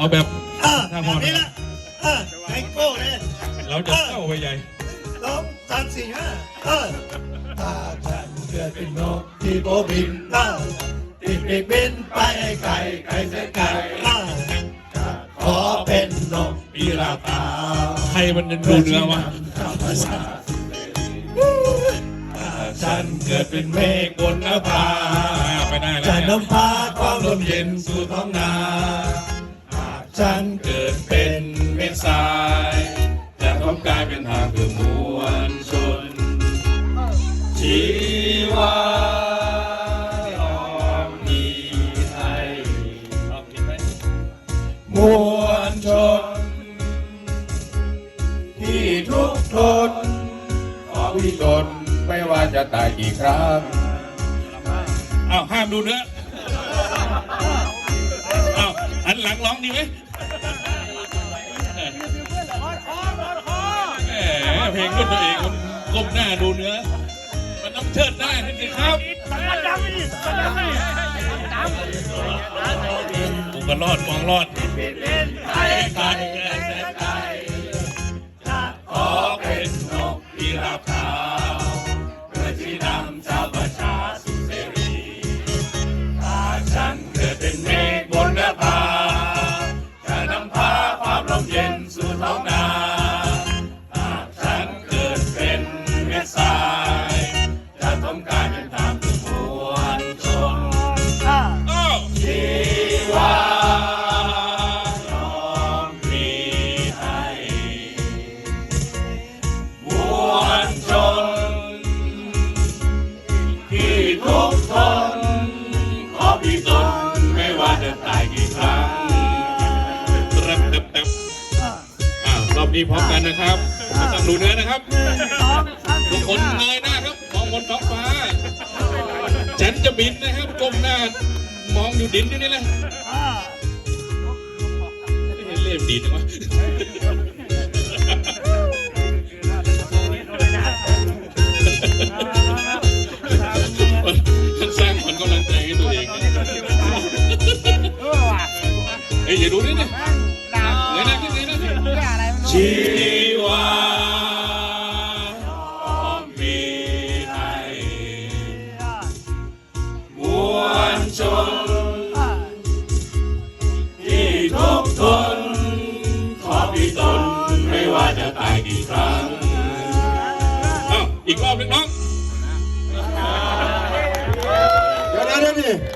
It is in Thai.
เอาแบบเออถ้าแบพอบนี้ละเออไอโก้เลยเราจะเข้าไปใหญ่สองสามสี่ห้าเออถ้าฉันเกิดเป็นนกที่โบบินเออติดปีกบินไปไกลไกลแสนไกลเออจะขอเป็นนกปีราบาใครมันจะดูเนื้อวะธรรมชาติถ้าฉันเกิดเป็นเมฆบนนภาอ่าไปได้แล้จะวเนี่ยนำพาความลมเย็นสู่ท้องนาหาก ฉันเกิดเป็นเม็ดทรายจะพร้อมกลายเป็นทางเพื่อมวลชน ชีวาออมมีให้มวลชน ที่ทุกข์ทนขอวิจนไม่ว่าจะตายกี่ครั้ง อ้าว ห้ามดูเนื้อ ร้องดีไหมแหมเพลงขึ้นตัวเองมันก้มหน้าดูเนื้อ มันต้องเชิดหน้านิดนึงครับกูก็รอดมองรอดไอ้ไก่แสนไอ้าวรอบนี้พร้อมกันนะครับไม่ต้องดูเนื้อนะครับทุกคนเงยหน้าครับ มองบนท้องฟ้า ฉันจะบินนะครับก้มหน้ามองอยู่ดินอยู่นี่แหละเล่มดีจังวะมันสร้างขวัญกำลังใจให้ตัวเองนะเฮ้ยอย่าดูนี่นะ ชีวามีให้มวลชน ที่ทุกคน ขอพี่ตนไม่ว่าจะตายกี่ครั้งอีกรอบนึ่งน้องเดี๋ยวนะเดี๋ยวนี้